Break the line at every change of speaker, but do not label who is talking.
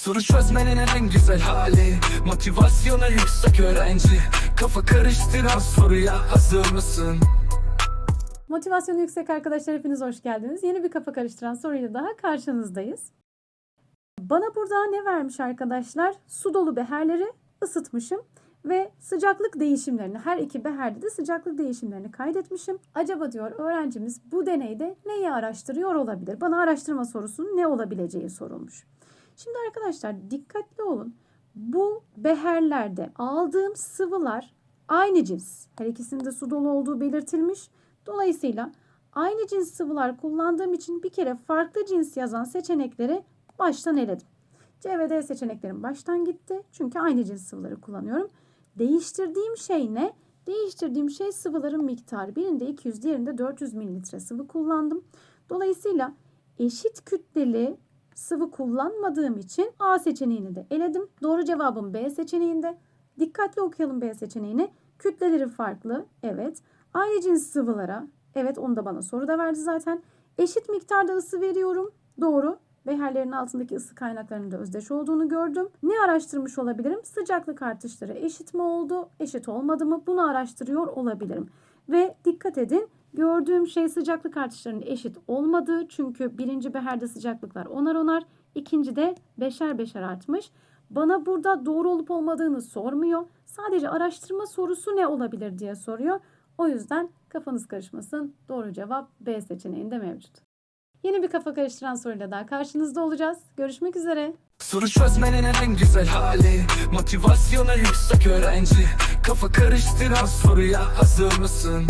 Soru çözmenin en güzel hali Motivasyonu yüksek öğrenci Kafa karıştıran soruya hazır mısın?
Motivasyonu yüksek arkadaşlar hepiniz hoş geldiniz. Yeni bir kafa karıştıran soruyla daha karşınızdayız. Bana burada ne vermiş arkadaşlar? Su dolu beherleri ısıtmışım ve sıcaklık değişimlerini her iki beherde de sıcaklık değişimlerini kaydetmişim. Acaba diyor öğrencimiz bu deneyde neyi araştırıyor olabilir? Bana araştırma sorusunun ne olabileceği sorulmuş. Şimdi arkadaşlar dikkatli olun. Bu beherlerde aldığım sıvılar aynı cins. Her ikisinde su dolu olduğu belirtilmiş. Dolayısıyla aynı cins sıvılar kullandığım için bir kere farklı cins yazan seçenekleri baştan eledim. C ve D seçeneklerim baştan gitti. Çünkü aynı cins sıvıları kullanıyorum. Değiştirdiğim şey ne? Değiştirdiğim şey sıvıların miktarı. Birinde 200, diğerinde 400 mililitre sıvı kullandım. Dolayısıyla eşit kütleli sıvı kullanmadığım için A seçeneğini de eledim. Doğru cevabım B seçeneğinde. Dikkatli okuyalım B seçeneğini. Kütleleri farklı. Evet. Aynı cins sıvılara. Evet onu da bana soru da verdi zaten. Eşit miktarda ısı veriyorum. Doğru. Beherlerin altındaki ısı kaynaklarının da özdeş olduğunu gördüm. Ne araştırmış olabilirim? Sıcaklık artışları eşit mi oldu, eşit olmadı mı? Bunu araştırıyor olabilirim. Ve dikkat edin gördüğüm şey sıcaklık artışlarının eşit olmadığı. Çünkü birinci beherde sıcaklıklar onar onar, ikinci de beşer beşer artmış. Bana burada doğru olup olmadığını sormuyor. Sadece araştırma sorusu ne olabilir diye soruyor. O yüzden kafanız karışmasın. Doğru cevap B seçeneğinde mevcut. Yeni bir kafa karıştıran soruyla daha karşınızda olacağız. Görüşmek üzere.
Soru çözmenin en güzel hali Motivasyonu yüksek öğrenci Kafa karıştıran soruya hazır mısın?